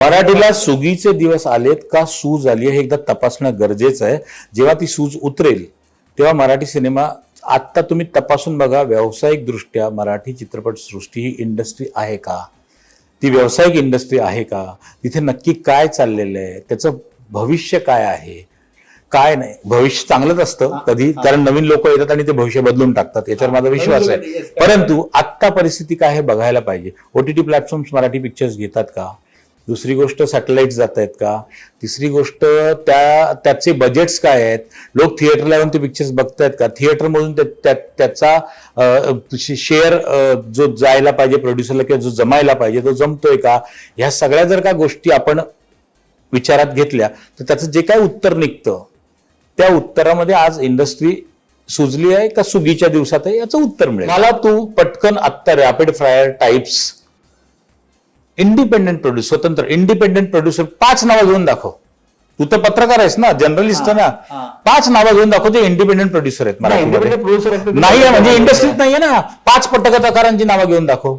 मराठीला सुगीचे दिवस आलेत का सूज आली हे एकदा तपासणं गरजेचं आहे. जेव्हा ती सूज उतरेल तेव्हा मराठी सिनेमा आत्ता तुम्ही तपासून बघा व्यावसायिक दृष्ट्या मराठी चित्रपट सृष्टी ही इंडस्ट्री आहे का? ती व्यावसायिक इंडस्ट्री आहे का? तिथे नक्की काय चाललेलं आहे? त्याचं भविष्य काय आहे? काय नाही भविष्य चांगलंच असतं कधी कारण नवीन लोक येतात आणि ते भविष्य बदलून टाकतात. याच्यावर माझा विश्वास आहे. परंतु आत्ता परिस्थिती काय हे बघायला पाहिजे. ओटीटी प्लॅटफॉर्म्स मराठी पिक्चर्स घेतात का? दुसरी गोष्ट सॅटेलाइट जात आहेत का? तिसरी गोष्ट त्या त्याचे बजेट्स काय आहेत? लोक थिएटरला येऊन ते पिक्चर्स बघतायत का? थिएटरमधून त्याचा शेअर जो जायला पाहिजे प्रोड्युसरला किंवा जो जमायला पाहिजे तो जमतोय का? ह्या सगळ्या जर का गोष्टी आपण विचारात घेतल्या तर त्याचं जे काय उत्तर निघतं त्या उत्तरामध्ये आज इंडस्ट्री सुजली आहे का सुगीच्या दिवसात आहे? याचं उत्तर मिळेल. मला तू पटकन आत्ता rapid fire types independent produce स्वतंत्र इंडिपेंडेंट प्रोड्युसर पाच नावं घेऊन दाखव. तू तर पत्रकार आहेस ना जर्नलिस्ट ना. पाच नावं घेऊन दाखव जे इंडिपेंडेंट प्रोड्युसर आहेत ते- नाही म्हणजे इंडस्ट्रीत नाहीये ना. पाच पटकथाकारांची नावं घेऊन दाखव.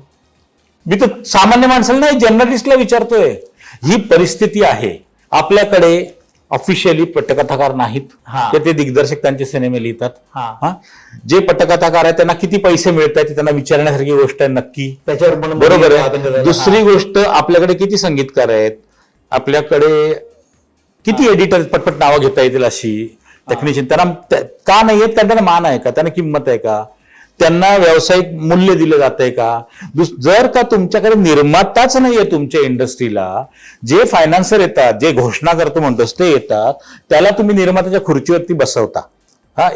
मी तर सामान्य माणसाला नाही जर्नलिस्टला विचारतोय. ही परिस्थिती आहे. आपल्याकडे ऑफिशियली पटकथाकार नाहीत. ते ते दिग्दर्शक त्यांचे सिनेमे लिहितात. जे पटकथाकार आहेत त्यांना किती पैसे मिळत आहेत त्यांना विचारण्यासारखी गोष्ट आहे नक्की. त्याच्यावर पण बरोबर आहे. दुसरी गोष्ट आपल्याकडे किती संगीतकार आहेत? आपल्याकडे किती एडिटर पटपट नावं घेता येतील अशी? टेक्निशियन त्यांना त्या- का नाही आहेत? कारण त्यांना मान आहे का? त्यांना किंमत आहे का? त्यांना व्यावसायिक मूल्य दिलं जात आहे का? दुस- जर का तुमच्याकडे निर्माताच नाहीये तुमच्या इंडस्ट्रीला जे फायनान्सर येतात जे घोषणा करतो म्हणतोस ते येतात त्याला तुम्ही निर्मात्याच्या खुर्चीवरती बसवता. हा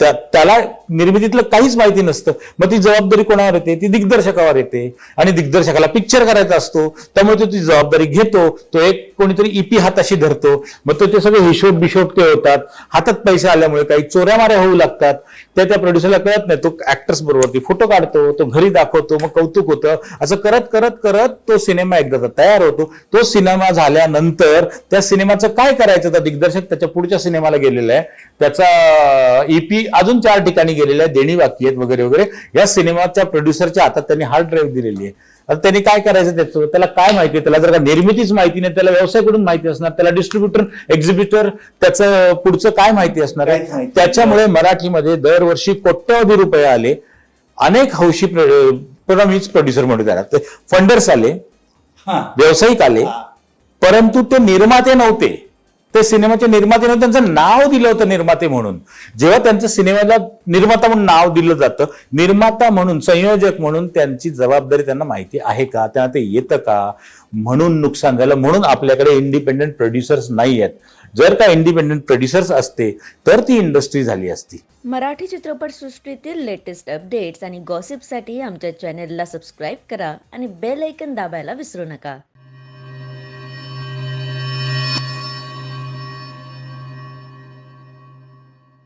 त्या- त्याला निर्मितीतलं काहीच माहिती नसतं. मग ती जबाबदारी कोणावर येते? ती दिग्दर्शकावर येते. आणि दिग्दर्शकाला पिक्चर करायचा असतो. त्यामुळे तो ती जबाबदारी घेतो. तो एक कोणीतरी इपी हाताशी धरतो. मग तो ते सगळे हिशोब बिशोब ते होतात. हातात पैसे आल्यामुळे काही चोऱ्या माऱ्या होऊ लागतात. त्या त्या प्रोड्युसरला कळत नाही. तो ऍक्टर्स बरोबर ती फोटो काढतो तो घरी दाखवतो मग कौतुक होतं. असं करत करत करत तो सिनेमा एकदा तयार होतो. तो सिनेमा झाल्यानंतर त्या सिनेमाचं काय करायचं? तर दिग्दर्शक त्याच्या पुढच्या सिनेमाला गेलेला आहे. त्याचा ईपी अजून चार ठिकाणी गेलेला आहे. देणी बाकी आहेत वगैरे वगैरे. या सिनेमाच्या प्रोड्युसरच्या हातात त्यांनी हार्ड ड्राईव्ह दिलेली आहे. आता त्यांनी काय करायचं त्याचं? त्याला काय माहिती? त्याला जर का निर्मितीच माहिती नाही त्याला व्यवसायकडून माहिती असणार? त्याला डिस्ट्रीब्युटर एक्झिबिटर त्याचं पुढचं काय माहिती असणार आहे? त्याच्यामुळे मराठीमध्ये दरवर्षी कोट्यवधी रुपये आले. अनेक हौशी मीच प्रोड्युसर म्हणतो त्याला ते फंडर्स आले. व्यावसायिक आले. परंतु ते निर्माते नव्हते. ते सिनेमाचे निर्माते नव्हते त्यांचं नाव दिलं होतं निर्माते म्हणून. जेव्हा त्यांचं सिनेमाला निर्माता म्हणून नाव दिलं जातं निर्माता म्हणून संयोजक म्हणून त्यांची जबाबदारी त्यांना माहिती आहे का? त्यांना ते येतं का? म्हणून नुकसान झालं म्हणून आपल्याकडे इंडिपेंडेंट प्रोड्युसर्स नाही आहेत. जर का इंडिपेंडेंट प्रोड्युसर्स असते तर ती इंडस्ट्री झाली असती. मराठी चित्रपटसृष्टीतील लेटेस्ट अपडेट्स आणि गॉसिपसाठी आमच्या चॅनेलला सबस्क्राईब करा आणि बेल ऐकन दाबायला विसरू नका.